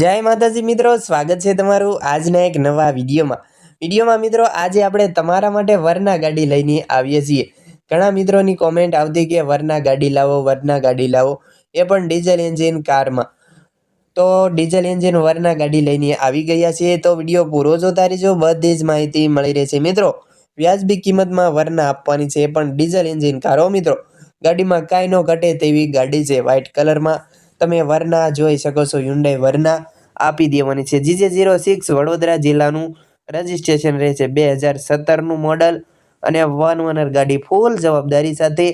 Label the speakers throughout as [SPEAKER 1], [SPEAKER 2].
[SPEAKER 1] જય માતાજી મિત્રો, સ્વાગત છે તમારું આજના એક નવા વિડીયોમાં. વિડીયોમાં મિત્રો, આજે આપણે તમારા માટે વરના ગાડી લઈને આવીએ છીએ. ઘણા મિત્રોની કોમેન્ટ આવતી કે વરના ગાડી લાવો, વરના ગાડી લાવો. એ પણ ડીઝલ એન્જિન કારમાં. તો ડીઝલ એન્જિન વરના ગાડી લઈને આવી ગયા છીએ. તો વીડિયો પૂરો જોતા રહેજો. બધી જ માહિતી મળી રહેશે મિત્રો. વ્યાજબી કિંમતમાં વરના આપવાની છે. પણ ડીઝલ એન્જિન કારો મિત્રો. ગાડીમાં કાંઈ ન ઘટે તેવી ગાડી છે. વ્હાઇટ કલરમાં તમે વરના જોઈ શકો છો યુન્ડાઈ વરના આપી દેવાની છે. જીજે ઝીરો સિક્સ વડોદરા જિલ્લાનું રજિસ્ટ્રેશન રહે છે બે હજાર સત્તરનું મોડલ અને વન ઓનર ગાડી ફૂલ જવાબદારી સાથે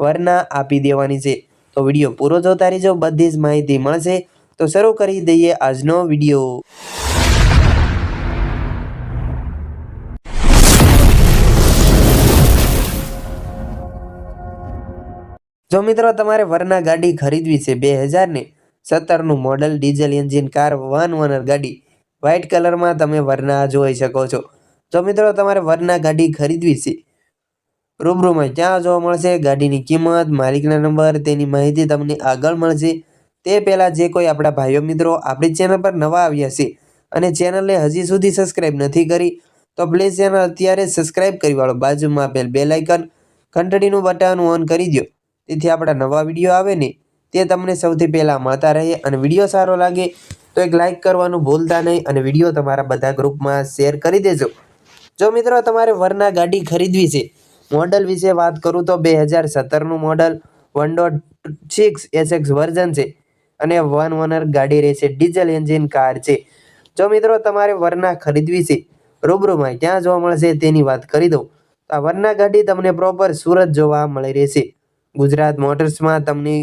[SPEAKER 1] વરના આપી દેવાની છે. તો વીડિયો પૂરો જોતા રહેજો, બધી જ માહિતી મળશે. તો શરૂ કરી દઈએ આજનો વીડિયો. જો મિત્રો તમારે વરના ગાડી ખરીદવી છે બે હજારને, સત્તરનું model diesel engine car one owner ગાડી વ્હાઇટ કલરમાં તમે વરના જોઈ શકો છો. જો મિત્રો તમારે વરના ગાડી ખરીદવી છે, રૂબરૂમાં ક્યાં જોવા મળશે? ગાડીની કિંમત, માલિકના નંબર, તેની માહિતી તમને આગળ મળશે. તે પહેલાં જે કોઈ આપણા ભાઈઓ મિત્રો આપણી ચેનલ પર નવા આવ્યા છે અને ચેનલને હજી સુધી સબસ્ક્રાઈબ નથી કરી, તો પ્લીઝ ચેનલ અત્યારે સબસ્ક્રાઈબ કરી વાળો. બાજુમાં આપેલ બે લાઇકન ઘંટડીનું બટન ઓન કરી દો તેથી આપણા નવા વીડિયો આવે ને, તે તમને સૌથી પહેલાં મળતા રહે અને વીડિયો સારો લાગે, તો એક લાઇક કરવાનું ભૂલતા નહીં અને વીડિયો તમારા બધા ગ્રુપમાં શેર કરી દેજો. જો મિત્રો તમારે વરના ગાડી ખરીદવી છે મોડલ વિશે વાત કરું તો બે હજાર સત્તરનું model one dot six SX version છે અને વન ઓનર ગાડી રહેશે ડીઝલ એન્જિન કાર છે. જો મિત્રો તમારે વરના ખરીદવી છે, રૂબરૂમાં ક્યાં જોવા મળશે તેની વાત કરી દઉં. આ વરના ગાડી તમને પ્રોપર સુરત જોવા મળી રહેશે. ગુજરાત મોટર્સમાં તમને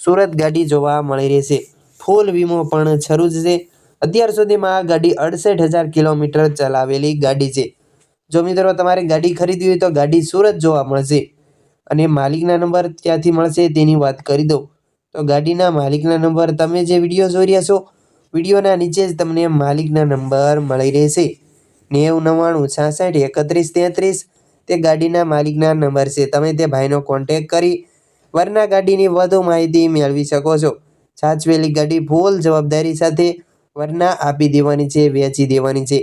[SPEAKER 1] સુરત ગાડી જોવા મળી રહેશે. ફૂલ વીમો પણ શરૂ જ છે. અત્યાર સુધીમાં આ ગાડી અડસઠ હજાર કિલોમીટર ચલાવેલી ગાડી છે. જો મિત્રો તમારે ગાડી ખરીદવી હોય તો ગાડી સુરત જોવા મળશે. અને માલિકના નંબર ક્યાંથી મળશે તેની વાત કરી દઉં. તો ગાડીના માલિકના નંબર તમે જે વીડિયો જોઈ રહ્યા છો, વિડીયોના નીચે જ તમને માલિકના નંબર મળી રહેશે. નેવું નવ્વાણું છાસઠ એકત્રીસ તેત્રીસ તે ગાડીના માલિકના નંબર છે. તમે તે ભાઈનો કોન્ટેક કરી વરના ગાડીની વધુ માહિતી મેળવી શકો છો. સાચવેલી ગાડી ફૂલ જવાબદારી સાથે વરના આપી દેવાની છે, વેચી દેવાની છે.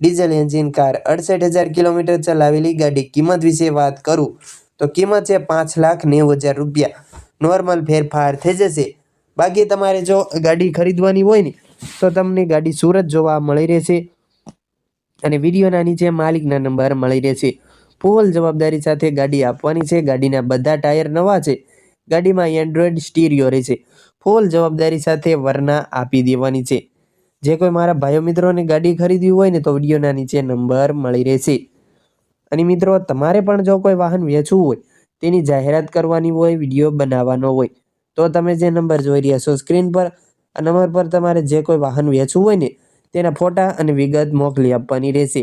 [SPEAKER 1] ડીઝલ એન્જિન કાર અડસઠ હજાર કિલોમીટર ચલાવેલી ગાડી કિંમત વિશે વાત કરું તો કિંમત છે પાંચ લાખ નેવું હજાર રૂપિયા. નોર્મલ ફેરફાર થઈ જશે. બાકી તમારે જો ગાડી ખરીદવાની હોય ને, તો તમને ગાડી સુરત જોવા મળી રહેશે અને વિડીયોના નીચે માલિકના નંબર મળી રહેશે. ફૂલ જવાબદારી સાથે ગાડી આપવાની છે. ગાડીના બધા ટાયર નવા છે. ગાડીમાં એન્ડ્રોઈડ સ્ટીરિયો રહેશે ફૂલ જવાબદારી સાથે વરના આપી દેવાની છે. જે કોઈ મારા ભાઈઓ મિત્રોને ગાડી ખરીદવી હોય ને તો વિડીયોના નીચે નંબર મળી રહેશે. અને મિત્રો, તમારે પણ જો કોઈ વાહન વેચવું હોય, તેની જાહેરાત કરવાની હોય, વીડિયો બનાવવાનો હોય, તો તમે જે નંબર જોઈ રહ્યા છો સ્ક્રીન પર, આ નંબર પર તમારે જે કોઈ વાહન વેચવું હોય ને, તેના ફોટા અને વિગત મોકલી આપવાની રહેશે.